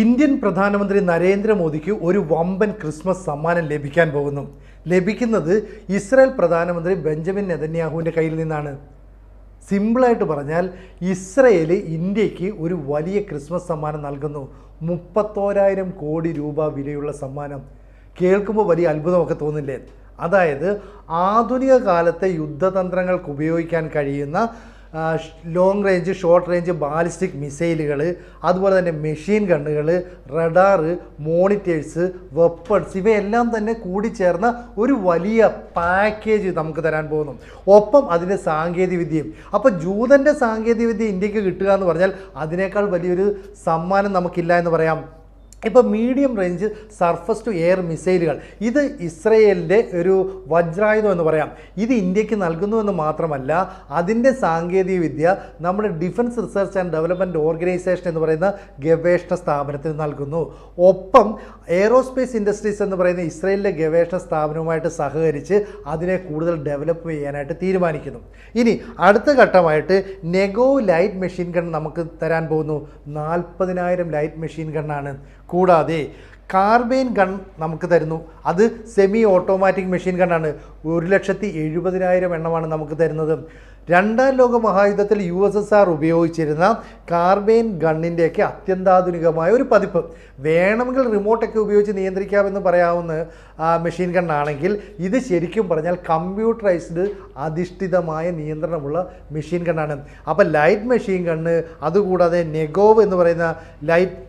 Indian പ്രധാനമന്ത്രി നരേന്ദ്രമോദിക്ക് ഒരു വമ്പൻ ക്രിസ്മസ് സമ്മാനം ലഭിക്കാൻ പോകുന്നു. ലഭിക്കുന്നത് ഇസ്രായേൽ പ്രധാനമന്ത്രി ബെഞ്ചമിൻ നെതന്യാഹുവിന്റെ കയ്യിൽ നിന്നാണ്. സിമ്പിളായിട്ട് പറഞ്ഞാൽ ഇസ്രയേൽ ഇന്ത്യയ്ക്ക് ഒരു വലിയ ക്രിസ്മസ് സമ്മാനം നൽകുന്നു. മുപ്പത്തോരായിരം കോടി രൂപ വിലയുള്ള സമ്മാനം. കേൾക്കുമ്പോൾ വലിയ അത്ഭുതമൊക്കെ തോന്നില്ലേ? അതായത് ആധുനിക കാലത്തെ യുദ്ധതന്ത്രങ്ങൾക്ക് ഉപയോഗിക്കാൻ കഴിയുന്ന long range short range ballistic മിസൈലുകൾ അതുപോലെ തന്നെ മെഷീൻ ഗണ്ണുകൾ റഡാറ് മോണിറ്റേഴ്സ് വെപ്പൺസ് ഇവയെല്ലാം തന്നെ കൂടി ചേർന്ന ഒരു വലിയ പാക്കേജ് നമുക്ക് തരാൻ പോകുന്നു. ഒപ്പം അതിന്റെ സാങ്കേതികവിദ്യയും. അപ്പോൾ ജൂതന്റെ സാങ്കേതികവിദ്യ ഇന്ത്യയ്ക്ക് കിട്ടുക എന്ന് പറഞ്ഞാൽ അതിനേക്കാൾ വലിയൊരു സമ്മാനം നമുക്കില്ല എന്ന് പറയാം. ഇപ്പോൾ medium range surface to air മിസൈലുകൾ ഇത് ഇസ്രയേലിന്റെ ഒരു വജ്രായുധം എന്ന് പറയാം. ഇത് ഇന്ത്യയ്ക്ക് നൽകുന്നു എന്ന് മാത്രമല്ല അതിന്റെ സാങ്കേതിക വിദ്യ നമ്മുടെ defence research and development organisation എന്ന് പറയുന്ന ഗവേഷണ സ്ഥാപനത്തിന് നൽകുന്നു. ഒപ്പം എയറോസ്പേസ് ഇൻഡസ്ട്രീസ് എന്ന് പറയുന്ന ഇസ്രയേലിലെ ഗവേഷണ സ്ഥാപനവുമായിട്ട് സഹകരിച്ച് അതിനെ കൂടുതൽ ഡെവലപ്പ് ചെയ്യാനായിട്ട് തീരുമാനിക്കുന്നു. ഇനി അടുത്ത ഘട്ടമായിട്ട് നെഗോ ലൈറ്റ് മെഷീൻ ഗൺ നമുക്ക് തരാൻ പോകുന്നു. നാൽപ്പതിനായിരം ലൈറ്റ് മെഷീൻ ഗണ്ണാണ് കൂടാതെ കാർബൈൻ ഗൺ നമുക്ക് തരുന്നു. അത് സെമി ഓട്ടോമാറ്റിക് മെഷീൻ ഗണ്ണാണ് ഒരു ലക്ഷത്തി എഴുപതിനായിരം എണ്ണമാണ് നമുക്ക് തരുന്നത്. രണ്ടാം ലോക മഹായുദ്ധത്തിൽ യു എസ് എസ് ആർ ഉപയോഗിച്ചിരുന്ന കാർബൈൻ ഗണ്ണിന്റെയൊക്കെ അത്യന്താധുനികമായ ഒരു പതിപ്പ്. വേണമെങ്കിൽ റിമോട്ടൊക്കെ ഉപയോഗിച്ച് നിയന്ത്രിക്കാമെന്ന് പറയാവുന്ന മെഷീൻ ഗണ്ണാണെങ്കിൽ ഇത് ശരിക്കും പറഞ്ഞാൽ കമ്പ്യൂട്ടറൈസ്ഡ് അധിഷ്ഠിതമായ നിയന്ത്രണമുള്ള മെഷീൻ ഗണ്ണാണ് അപ്പോൾ ലൈറ്റ് മെഷീൻ ഗണ്ണ് അതുകൂടാതെ നെഗോവ് എന്ന് പറയുന്ന light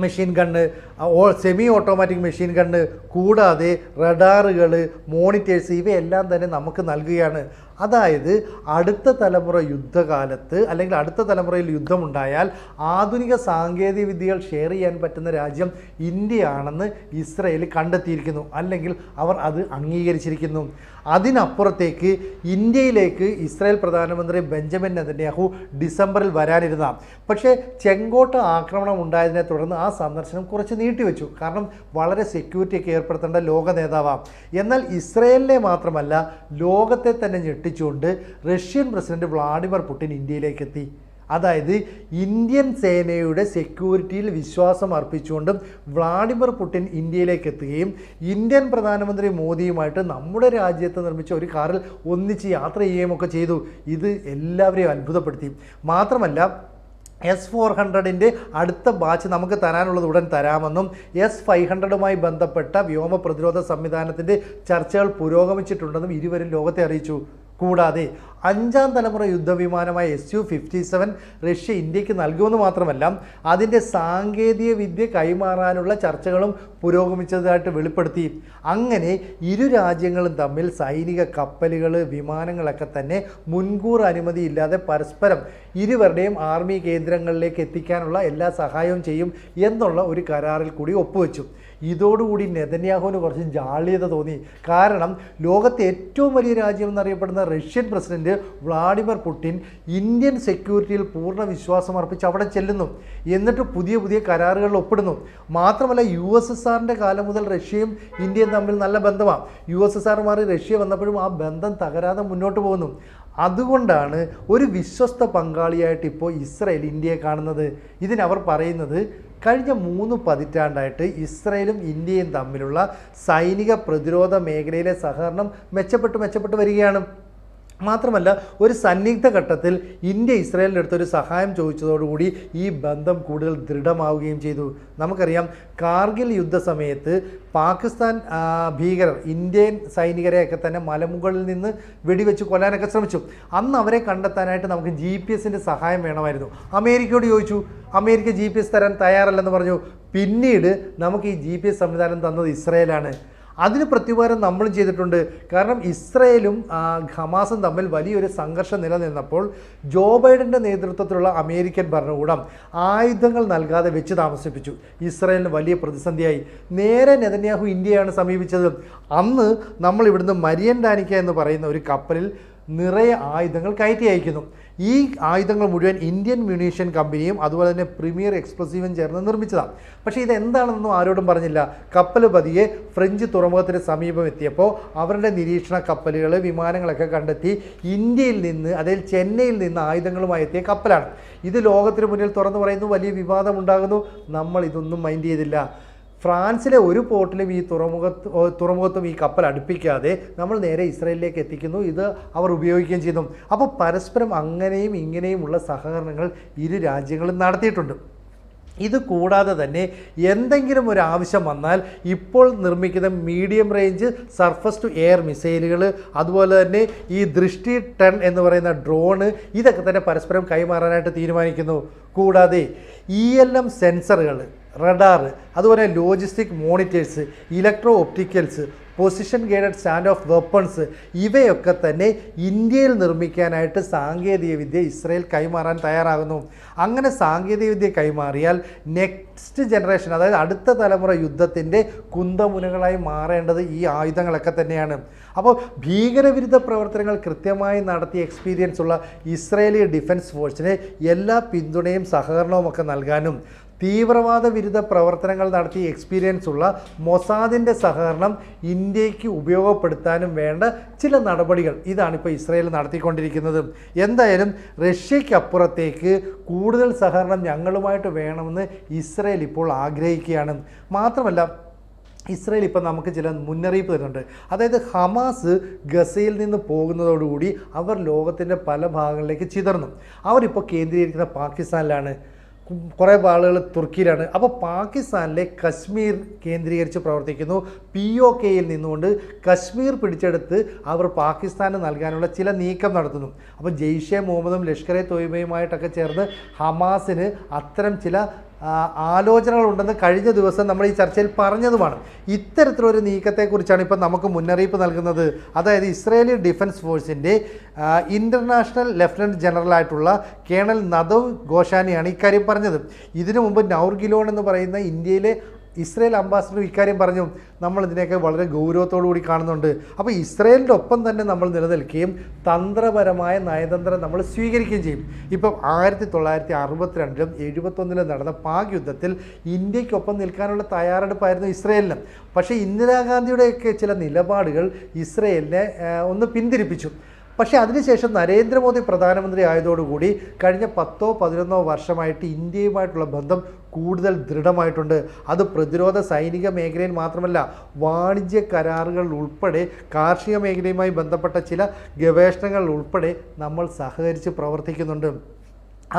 machine gun or semi automatic machine gun കൂടാതെ റഡാറുകൾ മോണിറ്റേഴ്സ് ഇവയെല്ലാം തന്നെ നമുക്ക് നൽകുകയാണ്. അതായത് അടുത്ത തലമുറ യുദ്ധകാലത്ത് അല്ലെങ്കിൽ അടുത്ത തലമുറയിൽ യുദ്ധമുണ്ടായാൽ ആധുനിക സാങ്കേതിക വിദ്യകൾ ഷെയർ ചെയ്യാൻ പറ്റുന്ന രാജ്യം ഇന്ത്യയാണെന്ന് ഇസ്രയേൽ കണ്ടെത്തിയിരിക്കുന്നു. അല്ലെങ്കിൽ അവർ അത് അംഗീകരിച്ചിരിക്കുന്നു. അതിനപ്പുറത്തേക്ക് ഇന്ത്യയിലേക്ക് ഇസ്രായേൽ പ്രധാനമന്ത്രി ബെഞ്ചമിൻ നെതന്യാഹു ഡിസംബറിൽ വരാനിരുന്ന. പക്ഷേ ചെങ്കോട്ട ആക്രമണം ഉണ്ടായതിനെ തുടർന്ന് ആ സന്ദർശനം കുറച്ച് നീട്ടിവെച്ചു. കാരണം വളരെ സെക്യൂരിറ്റി ഒക്കെ ഏർപ്പെടുത്തേണ്ട ലോക നേതാവാണ് എന്നാൽ ഇസ്രയേലിനെ മാത്രമല്ല ലോകത്തെ തന്നെ ഞെട്ടിച്ചുകൊണ്ട് റഷ്യൻ പ്രസിഡന്റ് വ്ളാഡിമിർ പുടിൻ ഇന്ത്യയിലേക്ക് എത്തി അതായത് ഇന്ത്യൻ സേനയുടെ സെക്യൂരിറ്റിയിൽ വിശ്വാസം അർപ്പിച്ചുകൊണ്ടും വ്ളാഡിമിർ പുടിൻ ഇന്ത്യയിലേക്ക് എത്തുകയും ഇന്ത്യൻ പ്രധാനമന്ത്രി മോദിയുമായിട്ട് നമ്മുടെ രാജ്യത്ത് നിർമ്മിച്ച ഒരു കാറിൽ ഒന്നിച്ച് യാത്ര ചെയ്യുകയും ഒക്കെ ചെയ്തു. ഇത് എല്ലാവരെയും അത്ഭുതപ്പെടുത്തി. മാത്രമല്ല എസ് ഫോർ ഹൺഡ്രഡിന്റെ അടുത്ത ബാച്ച് നമുക്ക് തരാനുള്ളത് ഉടൻ തരാമെന്നും എസ് ഫൈവ് ഹൺഡ്രഡുമായി ബന്ധപ്പെട്ട വ്യോമ പ്രതിരോധ സംവിധാനത്തിന്റെ ചർച്ചകൾ പുരോഗമിച്ചിട്ടുണ്ടെന്നും ഇരുവരും ലോകത്തെ അറിയിച്ചു. കൂടാതെ അഞ്ചാം തലമുറ യുദ്ധവിമാനമായ S U fifty seven Russia ഇന്ത്യയ്ക്ക് നൽകുമെന്ന് മാത്രമല്ല അതിന്റെ സാങ്കേതിക വിദ്യ കൈമാറാനുള്ള ചർച്ചകളും പുരോഗമിച്ചതായിട്ട് വെളിപ്പെടുത്തി. അങ്ങനെ ഇരു രാജ്യങ്ങളും തമ്മിൽ സൈനിക കപ്പലുകൾ വിമാനങ്ങളൊക്കെ തന്നെ മുൻകൂർ അനുമതിയില്ലാതെ പരസ്പരം ഇരുവരുടെയും ആർമി കേന്ദ്രങ്ങളിലേക്ക് എത്തിക്കാനുള്ള എല്ലാ സഹായവും ചെയ്യും എന്നുള്ള ഒരു കരാറിൽ കൂടി ഒപ്പുവെച്ചു. ഇതോടുകൂടി നെതന്യാഹുവിന് കുറച്ച് ജാള്യത തോന്നി. കാരണം ലോകത്തെ ഏറ്റവും വലിയ രാജ്യം എന്നറിയപ്പെടുന്ന Russian president Vladimir Putin Indian സെക്യൂരിറ്റിയിൽ പൂർണ വിശ്വാസം അർപ്പിച്ച് അവിടെ ചെല്ലുന്നു. എന്നിട്ട് പുതിയ പുതിയ കരാറുകളിൽ ഒപ്പിടുന്നു. മാത്രമല്ല യു എസ് എസ് ആറിന്റെ കാലം മുതൽ റഷ്യയും ഇന്ത്യയും തമ്മിൽ നല്ല ബന്ധമാണ് യു എസ് എസ് ആർ മാറി റഷ്യ വന്നപ്പോഴും ആ ബന്ധം തകരാതെ മുന്നോട്ട് പോകുന്നു. അതുകൊണ്ടാണ് ഒരു വിശ്വസ്ത പങ്കാളിയായിട്ട് ഇപ്പോൾ ഇസ്രയേൽ ഇന്ത്യയെ കാണുന്നത്. ഇതിനവർ പറയുന്നത് കഴിഞ്ഞ മൂന്ന് പതിറ്റാണ്ടായിട്ട് ഇസ്രയേലും ഇന്ത്യയും തമ്മിലുള്ള സൈനിക പ്രതിരോധ മേഖലയിലെ സഹകരണം മെച്ചപ്പെട്ട് മെച്ചപ്പെട്ട് വരികയാണ്. മാത്രമല്ല ഒരു സന്നിഗ്ധ ഘട്ടത്തിൽ ഇന്ത്യ ഇസ്രായേലിന്റെ അടുത്തൊരു സഹായം ചോദിച്ചതോടുകൂടി ഈ ബന്ധം കൂടുതൽ ദൃഢമാവുകയും ചെയ്തു. നമുക്കറിയാം കാർഗിൽ യുദ്ധ സമയത്ത് പാകിസ്ഥാൻ ഭീകരർ ഇന്ത്യൻ സൈനികരെയൊക്കെ തന്നെ മലമുകളിൽ നിന്ന് വെടിവെച്ച് കൊല്ലാനൊക്കെ ശ്രമിച്ചു. അന്ന് അവരെ കണ്ടെത്താനായിട്ട് നമുക്ക് ജി പി എസിന്റെ സഹായം വേണമായിരുന്നു. അമേരിക്കയോട് ചോദിച്ചു അമേരിക്ക ജി പി എസ് തരാൻ തയ്യാറല്ലെന്ന് പറഞ്ഞു. പിന്നീട് നമുക്ക് ഈ ജി പി എസ് സംവിധാനം തന്നത് ഇസ്രായേലാണ്. അതിന് പ്രത്യുപകാരം നമ്മളും ചെയ്തിട്ടുണ്ട്. കാരണം ഇസ്രയേലും ഹമാസും തമ്മിൽ വലിയൊരു സംഘർഷം നിലനിന്നപ്പോൾ ജോ ബൈഡന്റെ നേതൃത്വത്തിലുള്ള അമേരിക്കൻ ഭരണകൂടം ആയുധങ്ങൾ നൽകാതെ വെച്ച് താമസിപ്പിച്ചു. ഇസ്രയേലിന് വലിയ പ്രതിസന്ധിയായി. നേരെ നെതന്യാഹു ഇന്ത്യയാണ് സമീപിച്ചത്. അന്ന് നമ്മൾ ഇവിടുന്ന് മരിയൻ ഡാനിക്ക എന്ന് പറയുന്ന ഒരു കപ്പലിൽ നിറയെ ആയുധങ്ങൾ കയറ്റി അയക്കുന്നു. ഈ ആയുധങ്ങൾ മുഴുവൻ ഇന്ത്യൻ മ്യൂണീഷ്യൻ കമ്പനിയും അതുപോലെ തന്നെ പ്രീമിയർ എക്സ്പ്ലസീവും ചേർന്ന് നിർമ്മിച്ചതാണ്. പക്ഷേ ഇതെന്താണെന്നൊന്നും ആരോടും പറഞ്ഞില്ല. കപ്പൽ പതിയെ ഫ്രഞ്ച് തുറമുഖത്തിന് സമീപം എത്തിയപ്പോൾ അവരുടെ നിരീക്ഷണ കപ്പലുകൾ വിമാനങ്ങളൊക്കെ കണ്ടെത്തി ഇന്ത്യയിൽ നിന്ന് അതായത് ചെന്നൈയിൽ നിന്ന് ആയുധങ്ങളുമായി എത്തിയ കപ്പലാണ്. ഇത് ലോകത്തിന് മുന്നിൽ തുറന്നു പറയുന്നു വലിയ വിവാദം ഉണ്ടാകുന്നു. നമ്മൾ ഇതൊന്നും മൈൻഡ് ചെയ്തില്ല. ഫ്രാൻസിലെ ഒരു പോർട്ടിലും ഈ തുറമുഖത്ത് തുറമുഖത്തും ഈ കപ്പൽ അടുപ്പിക്കാതെ നമ്മൾ നേരെ ഇസ്രയേലിലേക്ക് എത്തിക്കുന്നു. ഇത് അവർ ഉപയോഗിക്കുകയും ചെയ്യുന്നു. അപ്പോൾ പരസ്പരം അങ്ങനെയും ഇങ്ങനെയുമുള്ള സഹകരണങ്ങൾ ഇരു രാജ്യങ്ങളും നടത്തിയിട്ടുണ്ട്. ഇത് കൂടാതെ തന്നെ എന്തെങ്കിലും ഒരു ആവശ്യം വന്നാൽ ഇപ്പോൾ നിർമ്മിക്കുന്ന medium range surface to air മിസൈലുകൾ അതുപോലെ തന്നെ ഈ ദൃഷ്ടി ടെൻ എന്ന് പറയുന്ന ഡ്രോണ് ഇതൊക്കെ തന്നെ പരസ്പരം കൈമാറാനായിട്ട് തീരുമാനിക്കുന്നു. കൂടാതെ ഇ എൽ എം സെൻസറുകൾ റഡാർ അതുപോലെ logistic monitors electro opticals position guided stand off weapons ഇവയൊക്കെ തന്നെ ഇന്ത്യയിൽ നിർമ്മിക്കാനായിട്ട് സാങ്കേതികവിദ്യ ഇസ്രയേൽ കൈമാറാൻ തയ്യാറാകുന്നു. അങ്ങനെ സാങ്കേതികവിദ്യ കൈമാറിയാൽ നെക്സ്റ്റ് ജനറേഷൻ അതായത് അടുത്ത തലമുറ യുദ്ധത്തിന്റെ കുന്തമുനകളായി മാറേണ്ടത് ഈ ആയുധങ്ങളൊക്കെ തന്നെയാണ്. അപ്പോൾ ഭീകരവിരുദ്ധ പ്രവർത്തനങ്ങൾ കൃത്യമായി നടത്തിയ എക്സ്പീരിയൻസ് ഉള്ള ഇസ്രയേലി ഡിഫൻസ് ഫോഴ്സിന് എല്ലാ പിന്തുണയും സഹകരണവും ഒക്കെ നൽകാനും തീവ്രവാദ വിരുദ്ധ പ്രവർത്തനങ്ങൾ നടത്തി എക്സ്പീരിയൻസ് ഉള്ള മൊസാദിന്റെ സഹകരണം ഇന്ത്യയ്ക്ക് ഉപയോഗപ്പെടുത്താനും വേണ്ട ചില നടപടികൾ ഇതാണ് ഇപ്പോൾ ഇസ്രയേൽ നടത്തിക്കൊണ്ടിരിക്കുന്നത്. എന്തായാലും റഷ്യയ്ക്കപ്പുറത്തേക്ക് കൂടുതൽ സഹകരണം ഞങ്ങളുമായിട്ട് വേണമെന്ന് ഇസ്രയേൽ ഇപ്പോൾ ആഗ്രഹിക്കുകയാണ്. മാത്രമല്ല ഇസ്രയേൽ ഇപ്പം നമുക്ക് ചില മുന്നറിയിപ്പ് തരുന്നുണ്ട്. അതായത് ഹമാസ് ഗസയിൽ നിന്ന് പോകുന്നതോടുകൂടി അവർ ലോകത്തിന്റെ പല ഭാഗങ്ങളിലേക്ക് ചിതർന്നു അവരിപ്പോൾ കേന്ദ്രീകരിക്കുന്ന പാകിസ്ഥാനിലാണ്. കുറേ ആളുകൾ തുർക്കിയിലാണ്. അപ്പോൾ പാകിസ്ഥാനിലെ കശ്മീർ കേന്ദ്രീകരിച്ച് പ്രവർത്തിക്കുന്നു. പി ഒ കെയിൽ നിന്നുകൊണ്ട് കശ്മീർ പിടിച്ചെടുത്ത് അവർ പാകിസ്ഥാന് നൽകാനുള്ള ചില നീക്കം നടത്തുന്നു. അപ്പോൾ ജെയ്ഷെ മുഹമ്മദും ലഷ്കർ എ ചേർന്ന് ഹമാസിന് അത്തരം ചില ആലോചനകളുണ്ടെന്ന് കഴിഞ്ഞ ദിവസം നമ്മൾ ഈ ചർച്ചയിൽ പറഞ്ഞതുമാണ്. ഇത്തരത്തിലൊരു നീക്കത്തെക്കുറിച്ചാണ് ഇപ്പം നമുക്ക് മുന്നറിയിപ്പ് നൽകുന്നത്. അതായത് ഇസ്രയേലി ഡിഫൻസ് ഫോഴ്സിന്റെ ഇന്റർനാഷണൽ ലെഫ്റ്റനന്റ് ജനറലായിട്ടുള്ള കേണൽ നദവ് ഗോഷാനിയാണ് ഇക്കാര്യം പറഞ്ഞത്. ഇതിനു മുമ്പ് നൗർഗിലോൺ എന്ന് പറയുന്ന ഇന്ത്യയിലെ ഇസ്രയേൽ അംബാസിഡർ ഇക്കാര്യം പറഞ്ഞു നമ്മൾ ഇതിനെയൊക്കെ വളരെ ഗൗരവത്തോടു കൂടി കാണുന്നുണ്ട്. അപ്പോൾ ഇസ്രയേലിന്റെ ഒപ്പം തന്നെ നമ്മൾ നിലനിൽക്കുകയും തന്ത്രപരമായ നയതന്ത്രം നമ്മൾ സ്വീകരിക്കുകയും ചെയ്യും. ഇപ്പം ആയിരത്തി തൊള്ളായിരത്തി അറുപത്തിരണ്ടിലും എഴുപത്തൊന്നിലും നടന്ന പാക് യുദ്ധത്തിൽ ഇന്ത്യക്കൊപ്പം നിൽക്കാനുള്ള തയ്യാറെടുപ്പായിരുന്നു ഇസ്രയേലിന്. പക്ഷേ ഇന്ദിരാഗാന്ധിയുടെയൊക്കെ ചില നിലപാടുകൾ ഇസ്രയേലിനെ ഒന്ന് പിന്തിരിപ്പിച്ചു. പക്ഷേ അതിനുശേഷം നരേന്ദ്രമോദി പ്രധാനമന്ത്രി ആയതോടുകൂടി കഴിഞ്ഞ പത്തോ പതിനൊന്നോ വർഷമായിട്ട് ഇന്ത്യയുമായിട്ടുള്ള ബന്ധം കൂടുതൽ ദൃഢമായിട്ടുണ്ട്. അത് പ്രതിരോധ സൈനിക മേഖലയിൽ മാത്രമല്ല വാണിജ്യ കരാറുകൾ ഉൾപ്പെടെ കാർഷിക മേഖലയുമായി ബന്ധപ്പെട്ട ചില ഗവേഷണങ്ങൾ ഉൾപ്പെടെ നമ്മൾ സഹകരിച്ച് പ്രവർത്തിക്കുന്നുണ്ട്.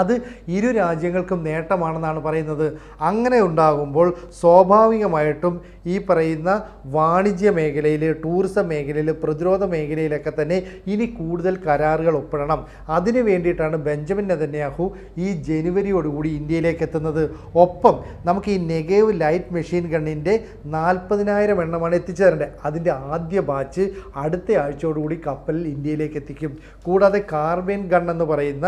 അത് ഇരു രാജ്യങ്ങൾക്കും നേട്ടമാണെന്നാണ് പറയുന്നത്. അങ്ങനെ ഉണ്ടാകുമ്പോൾ സ്വാഭാവികമായിട്ടും ഈ പറയുന്ന വാണിജ്യ മേഖലയിൽ ടൂറിസം മേഖലയിൽ പ്രതിരോധ മേഖലയിലൊക്കെ തന്നെ ഇനി കൂടുതൽ കരാറുകൾ ഒപ്പിടണം. അതിനു വേണ്ടിയിട്ടാണ് ബെഞ്ചമിൻ നെതന്യാഹു ഈ ജനുവരിയോടുകൂടി ഇന്ത്യയിലേക്ക് എത്തുന്നത്. ഒപ്പം നമുക്ക് ഈ നെഗേവ് ലൈറ്റ് മെഷീൻ ഗണ്ണിന്റെ നാൽപ്പതിനായിരം എണ്ണമാണ് എത്തിച്ചു തരേണ്ടത് അതിന്റെ ആദ്യ ബാച്ച് അടുത്ത ആഴ്ചയോടുകൂടി കപ്പലിൽ ഇന്ത്യയിലേക്ക് എത്തിക്കും. കൂടാതെ കാർബൈൻ ഗൺ എന്ന് പറയുന്ന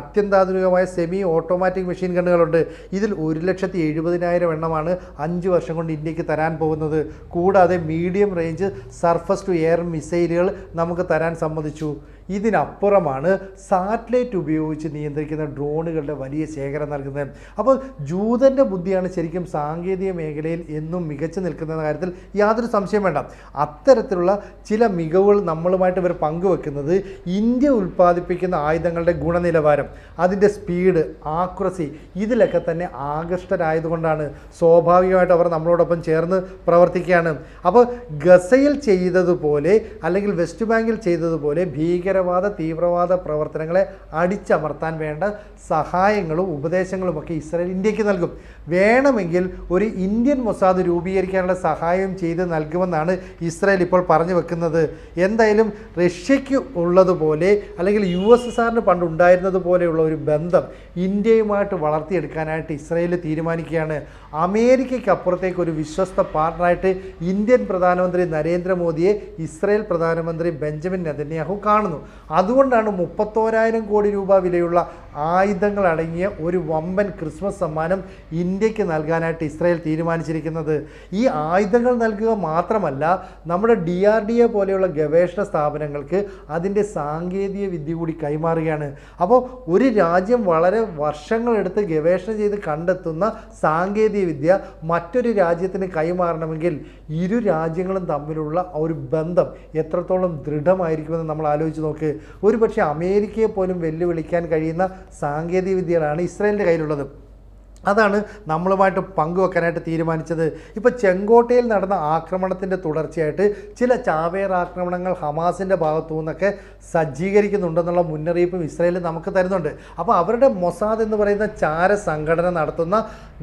അത്യന്താധുനികമായ സെമി ഓട്ടോമാറ്റിക് മെഷീൻ ഗണ്ണുകളുണ്ട് ഇതിൽ ഒരു ലക്ഷത്തി എഴുപതിനായിരം എണ്ണമാണ് അഞ്ച് വർഷം കൊണ്ട് ഇന്ത്യയ്ക്ക് തരാൻ പോകുന്നത്. കൂടാതെ medium range surface to air മിസൈലുകൾ നമുക്ക് തരാൻ സമ്മതിച്ചു. ഇതിനപ്പുറമാണ് സാറ്റലൈറ്റ് ഉപയോഗിച്ച് നിയന്ത്രിക്കുന്ന ഡ്രോണുകളുടെ വലിയ ശേഖരം നൽകുന്നത്. അപ്പോൾ ജൂതന്റെ ബുദ്ധിയാണ് ശരിക്കും സാങ്കേതിക മേഖലയിൽ എന്നും മികച്ചു നിൽക്കുന്ന കാര്യത്തിൽ യാതൊരു സംശയം വേണ്ട. അത്തരത്തിലുള്ള ചില മികവുകൾ നമ്മളുമായിട്ട് ഇവർ പങ്കുവെക്കുന്നത് ഇന്ത്യ ഉൽപ്പാദിപ്പിക്കുന്ന ആയുധങ്ങളുടെ ഗുണനിലവാരം അതിന്റെ സ്പീഡ് ആക്യുറസി ഇതിലൊക്കെ തന്നെ ആകൃഷ്ടരായതുകൊണ്ടാണ് സ്വാഭാവികമായിട്ട് അവർ നമ്മളോടൊപ്പം ചേർന്ന് പ്രവർത്തിക്കുകയാണ്. അപ്പോൾ ഗസയിൽ ചെയ്തതുപോലെ അല്ലെങ്കിൽ വെസ്റ്റ് ബാങ്കിൽ ചെയ്തതുപോലെ ഭീകരവാദ തീവ്രവാദ പ്രവർത്തനങ്ങളെ അടിച്ചമർത്താൻ വേണ്ട സഹായങ്ങളും ഉപദേശങ്ങളും ഒക്കെ ഇസ്രായേൽ ഇന്ത്യയ്ക്ക് നൽകും. വേണമെങ്കിൽ ഒരു ഇന്ത്യൻ മൊസാദ് രൂപീകരിക്കാനുള്ള സഹായം ചെയ്ത് നൽകുമെന്നാണ് ഇസ്രായേൽ ഇപ്പോൾ പറഞ്ഞു വെക്കുന്നത്. എന്തായാലും റഷ്യയ്ക്ക് ഉള്ളതുപോലെ അല്ലെങ്കിൽ യു എസ് എസ് ആറിന് പണ്ട് ഉണ്ടായിരുന്നത് പോലെയുള്ള ഒരു ബന്ധം ഇന്ത്യയുമായിട്ട് വളർത്തിയെടുക്കാനായിട്ട് ഇസ്രായേൽ തീരുമാനിക്കുകയാണ്. അമേരിക്കയ്ക്ക് അപ്പുറത്തേക്ക് ഒരു വിശ്വസ്ത പാർട്ണറായിട്ട് ഇന്ത്യൻ പ്രധാനമന്ത്രി നരേന്ദ്രമോദിയെ ഇസ്രായേൽ പ്രധാനമന്ത്രി ബെഞ്ചമിൻ നെതന്യാഹു കാണുന്നു. അതുകൊണ്ടാണ് മുപ്പത്തോരായിരം കോടി രൂപ വിലയുള്ള ആയുധങ്ങൾ അടങ്ങിയ ഒരു വമ്പൻ ക്രിസ്മസ് സമ്മാനം ഇന്ത്യയ്ക്ക് നൽകാനായിട്ട് ഇസ്രായേൽ തീരുമാനിച്ചിരിക്കുന്നത്. ഈ ആയുധങ്ങൾ നൽകുക മാത്രമല്ല നമ്മുടെ ഡി ആർ ഡി എ പോലെയുള്ള ഗവേഷണ സ്ഥാപനങ്ങൾക്ക് അതിന്റെ സാങ്കേതിക വിദ്യ കൂടി കൈമാറുകയാണ്. അപ്പോൾ ഒരു രാജ്യം വളരെ വർഷങ്ങളെടുത്ത് ഗവേഷണം ചെയ്ത് കണ്ടെത്തുന്ന സാങ്കേതിക വിദ്യ മറ്റൊരു രാജ്യത്തിന് കൈമാറണമെങ്കിൽ ഇരു രാജ്യങ്ങളും തമ്മിലുള്ള ഒരു ബന്ധം എത്രത്തോളം ദൃഢമായിരിക്കുമെന്ന് നമ്മൾ ആലോചിച്ച് നോക്ക്. ഒരു പക്ഷേ അമേരിക്കയെ പോലും വെല്ലുവിളിക്കാൻ കഴിയുന്ന സാങ്കേതിക വിദ്യകളാണ് ഇസ്രായേലിന്റെ കയ്യിലുള്ളത്. അതാണ് നമ്മളുമായിട്ട് പങ്കുവെക്കാനായിട്ട് തീരുമാനിച്ചത്. ഇപ്പോൾ ചെങ്കോട്ടയിൽ നടന്ന ആക്രമണത്തിന്റെ തുടർച്ചയായിട്ട് ചില ചാവേർ ആക്രമണങ്ങൾ ഹമാസിന്റെ ഭാഗത്തു നിന്നൊക്കെ സജ്ജീകരിക്കുന്നുണ്ടെന്നുള്ള മുന്നറിയിപ്പും ഇസ്രായേൽ നമുക്ക് തരുന്നുണ്ട്. അപ്പോൾ അവരുടെ മൊസാദ് എന്ന് പറയുന്ന ചാര സംഘടന നടത്തുന്ന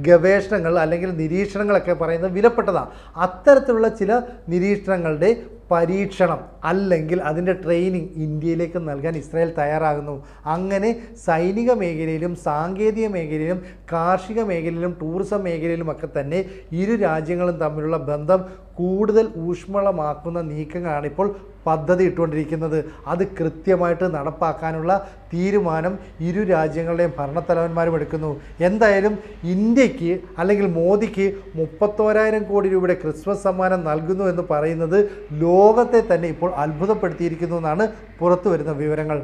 ഗവേഷണങ്ങൾ അല്ലെങ്കിൽ നിരീക്ഷണങ്ങളൊക്കെ പറയുന്നത് വിലപ്പെട്ടതാണ് അത്തരത്തിലുള്ള ചില നിരീക്ഷണങ്ങളുടെ പരീക്ഷണം അല്ലെങ്കിൽ അതിന്റെ ട്രെയിനിങ് ഇന്ത്യയിലേക്ക് നൽകാൻ ഇസ്രായേൽ തയ്യാറാകുന്നു. അങ്ങനെ സൈനിക മേഖലയിലും സാങ്കേതിക മേഖലയിലും കാർഷിക മേഖലയിലും ടൂറിസം മേഖലയിലുമൊക്കെ തന്നെ ഇരു രാജ്യങ്ങളും തമ്മിലുള്ള ബന്ധം കൂടുതൽ ഊഷ്മളമാക്കുന്ന നീക്കങ്ങളാണ് ഇപ്പോൾ പദ്ധതി ഇട്ടുകൊണ്ടിരിക്കുന്നത്. അത് കൃത്യമായിട്ട് നടപ്പാക്കാനുള്ള തീരുമാനം ഇരു രാജ്യങ്ങളുടെയും ഭരണത്തലവന്മാരും എടുക്കുന്നു. എന്തായാലും ഇന്ത്യയ്ക്ക് അല്ലെങ്കിൽ മോദിക്ക് മുപ്പത്തോരായിരം കോടി രൂപയുടെ ക്രിസ്മസ് സമ്മാനം നൽകുന്നു എന്ന് പറയുന്നത് ലോകത്തെ തന്നെ ഇപ്പോൾ അത്ഭുതപ്പെടുത്തിയിരിക്കുന്നു എന്നാണ് പുറത്തു വരുന്ന വിവരങ്ങൾ.